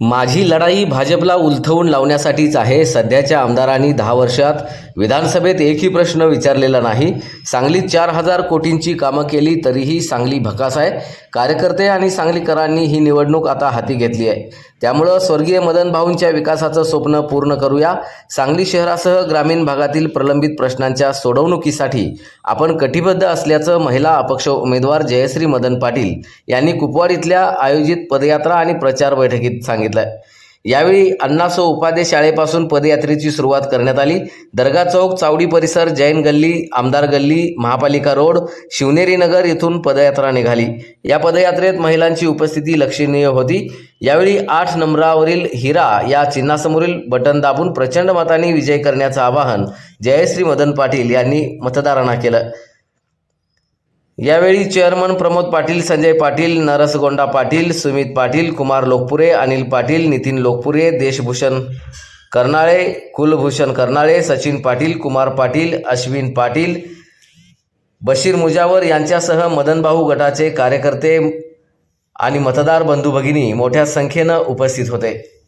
माझी लढाई भाजपला उलथवून लावण्यासाठीच आहे. सध्याच्या आमदारांनी दहा वर्षात विधानसभेत एकही प्रश्न विचारलेला नाही. सांगलीत चार हजार कोटींची कामं केली तरीही सांगली भकास आहे. कार्यकर्ते आणि सांगलीकरांनी ही निवडणूक आता हाती घेतली आहे. त्यामुळं स्वर्गीय मदन भाऊंच्या विकासाचं स्वप्न पूर्ण करूया. सांगली शहरासह ग्रामीण भागातील प्रलंबित प्रश्नांच्या सोडवणुकीसाठी आपण कटिबद्ध असल्याचं महिला अपक्ष उमेदवार जयश्री मदन पाटील यांनी कुपवाड इथल्या आयोजित पदयात्रा आणि प्रचार बैठकीत सांगितलं. यावेळी अण्णासो उपाध्ये शाळेपासून पदयात्रेची सुरुवात करण्यात आली. दर्गा चौक चावडी परिसर जैन गल्ली आमदार गल्ली महापालिका रोड शिवनेरी नगर येथून पदयात्रा निघाली. या पदयात्रेत महिलांची उपस्थिती लक्षणीय होती. यावेळी आठ नंबरावरील हिरा या चिन्हासमोरील बटन दाबून प्रचंड मतांनी विजय करण्याचं आवाहन जयश्री मदन पाटील यांनी मतदारांना केलं. यावेळी चेअरमन प्रमोद पाटील संजय पाटील नरसगोंडा पाटील सुमित पाटील कुमार लोकपुरे अनिल पाटील नितीन लोकपुरे देशभूषण कर्नाळे कुलभूषण कर्नाळे सचिन पाटील कुमार पाटील अश्विन पाटील बशीर मुजावर यांच्यासह मदनभाऊ गटाचे कार्यकर्ते आणि मतदार बंधू भगिनी मोठ्या संख्येनं उपस्थित होते.